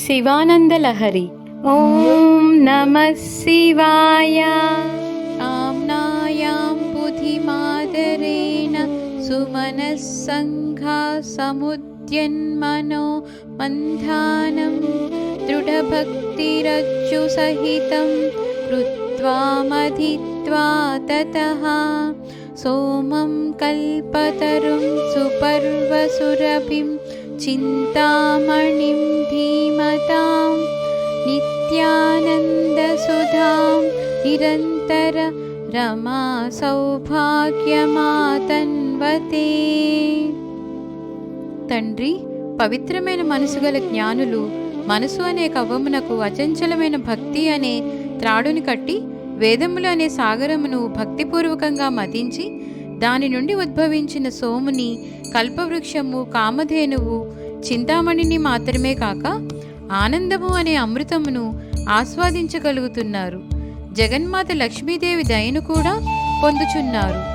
शिवानन्दलहरी। ॐ नमः शिवाय। आम्नायां बुधिमादरेण सुमनःसङ्घासमुद्यन्मनो मन्धानं दृढभक्तिरज्जुसहितं कृत्वा मधित्वा ततः सोमं कल्पतरुं सुपर्वसुरभिं चिन्तामणिं धीम् नित्यानन्दसुधां निरन्तर रमा సౌభాగ్యమాతన్వతే తండ్రి పవిత్రమైన మనసు గల జ్ఞానులు మనసు అనే కవ్వమునకు అచంచలమైన భక్తి అనే త్రాడుని కట్టి వేదములు అనే సాగరమును భక్తిపూర్వకంగా మదించి దాని నుండి ఉద్భవించిన సోముని కల్పవృక్షము కామధేనువు చింతామణిని మాత్రమే కాక ఆనందము అనే అమృతమును ఆస్వాదించగలుగుతున్నారు. జగన్మాత లక్ష్మీదేవి దయను కూడా పొందుచున్నారు.